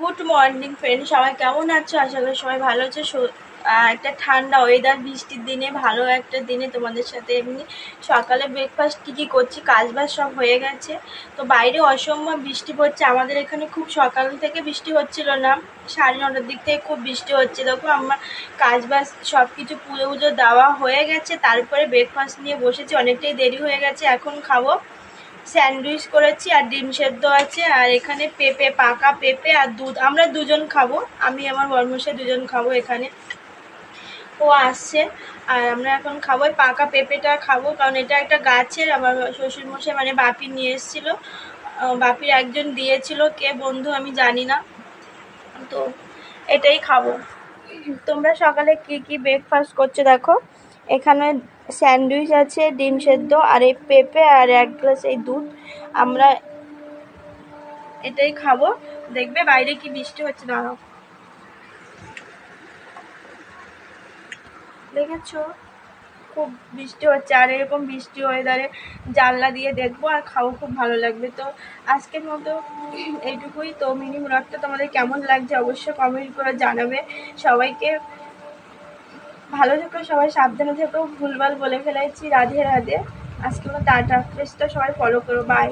Good morning friend সবাই কেমন আছো? আশা করি সবাই ভালো আছে। একটা ঠান্ডা ওয়েদার বৃষ্টির দিনে, ভালো একটা দিনে তোমাদের সাথে এমনি সকালে ব্রেকফাস্ট কী কী করছি কাজ বাজ সব হয়ে গেছে। তো বাইরে অসম্ভব বৃষ্টি পড়ছে। আমাদের এখানে খুব সকাল থেকে বৃষ্টি হচ্ছিল না। সাড়ে নটার দিক থেকে খুব বৃষ্টি হচ্ছে। দেখো, আমার কাজ বাজ সব কিছু পুজো পুজো দেওয়া হয়ে গেছে। তারপরে ব্রেকফাস্ট নিয়ে বসেছি। অনেকটাই দেরি হয়ে গেছে। এখন খাব। স্যান্ডউইচ করেছি আর ডিম সেদ্ধ আছে আর এখানে পেঁপে, পাকা পেঁপে আর দুধ। আমরা দুজন খাব, আমি, আমার বর্মশাই দুজন খাব এখানে। ও আসছে আর আমরা এখন খাব পাকা পেঁপেটা খাব, কারণ এটা একটা গাছের, আমার শ্বশুরমশাই মানে বাপি নিয়ে এসেছিল। বাপির একজন দিয়েছিল, কে বন্ধু আমি জানি না। তো এটাই খাব। তোমরা সকালে কি কি ব্রেকফাস্ট করছ দেখো? এখানে স্যান্ডউইচ আছে, ডিম সেদ্ধ, আর এই পেঁপে আর এক গ্লাস এই দুধ। আমরা এটাই খাব। দেখবে বাইরে কি বৃষ্টি হচ্ছে, দাঁড়াও। দেখেছ? খুব বৃষ্টি হচ্ছে, আর এরকম বৃষ্টি ওয়েদারে জানলা দিয়ে দেখব আর খাব, খুব ভালো লাগবে। তো আজকের মতো এইটুকুই। তো মিনি ব্লগটা তোমাদের কেমন লাগছে অবশ্যই কমেন্ট করে জানাবে। সবাইকে ভালো থেকো, সবাই সাবধানে থেকো। ভুলভাল বলে ফেলেছি, রাধে রাধে। আজকে মতো টাটা প্রেসটা সবাই ফলো করো বাই